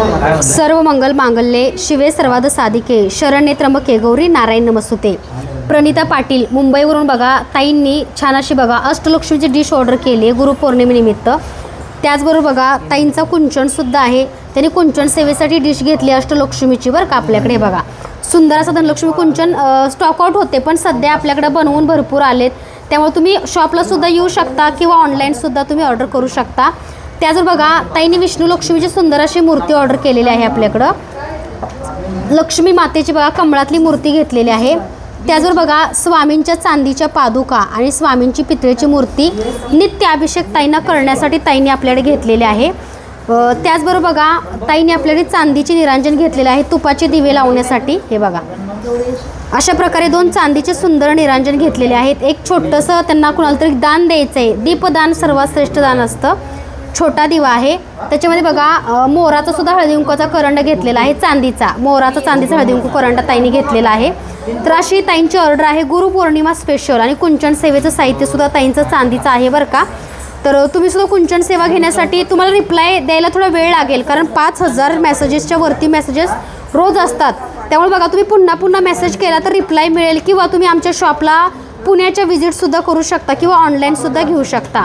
सर्व मंगल मांगल्ये शिवे सर्वाद साधिके शरण्ये त्र्यंबके गौरी नारायण नमस्तुते. प्रणिता पाटील मुंबईवरून बघा ताईंनी छान अशी बघा अष्टलक्ष्मीची डिश ऑर्डर केली आहे गुरुपौर्णिमेनिमित्त. त्याचबरोबर बघा ताईंचा कुंचनसुद्धा आहे. त्यांनी कुंचन सेवेसाठी डिश घेतली अष्टलक्ष्मीची बरं का आपल्याकडे बघा. सुंदर असं धनलक्ष्मी कुंचन स्टॉकआउट होते पण सध्या आपल्याकडे बनवून भरपूर आलेत. त्यामुळे तुम्ही शॉपला सुद्धा येऊ शकता किंवा ऑनलाईनसुद्धा तुम्ही ऑर्डर करू शकता. त्याचबरोबर बघा ताईंनी विष्णू लक्ष्मीची सुंदर अशी मूर्ती ऑर्डर केलेली आहे आपल्याकडं. लक्ष्मी मातेची बघा कमळातली मूर्ती घेतलेली आहे. त्याचबरोबर बघा स्वामींच्या चांदीच्या पादुका आणि स्वामींची पितळेची मूर्ती नित्य अभिषेक ताईंना करण्यासाठी ताईंनी आपल्याकडे घेतलेली आहे. त्याचबरोबर बघा ताईंनी आपल्याकडे चांदीचे निरांजन घेतलेले आहे तुपाचे दिवे लावण्यासाठी. हे बघा. अशा प्रकारे दोन चांदीचे सुंदर निरांजन घेतलेले आहेत. एक छोटंसं त्यांना कुणाला तरी दान द्यायचं आहे दीपदान सर्वात श्रेष्ठ दान असतं. छोटा दिवा आहे. त्याच्यामध्ये बघा मोराचा सुद्धा हळदीकुंकाचा करंड घेतलेला आहे चांदीचा. मोराचा चांदीचा हळदीकुंकू करंड ताईंनी घेतलेला आहे. तर अशी ताईंची ऑर्डर आहे गुरुपौर्णिमा स्पेशल आणि कुंचन सेवेचं साहित्य सुद्धा ताईंचं चांदीचं आहे बरं का. तर तुम्ही सुद्धा कुंचन सेवा घेण्यासाठी तुम्हाला रिप्लाय द्यायला थोडा वेळ लागेल कारण पाच हजार मेसेजेसच्या वरती मेसेजेस रोज असतात. त्यामुळे बघा तुम्ही पुन्हा पुन्हा मेसेज केला तर रिप्लाय मिळेल किंवा तुम्ही आमच्या शॉपला पुण्याच्या व्हिजिटसुद्धा करू शकता किंवा ऑनलाईनसुद्धा घेऊ शकता.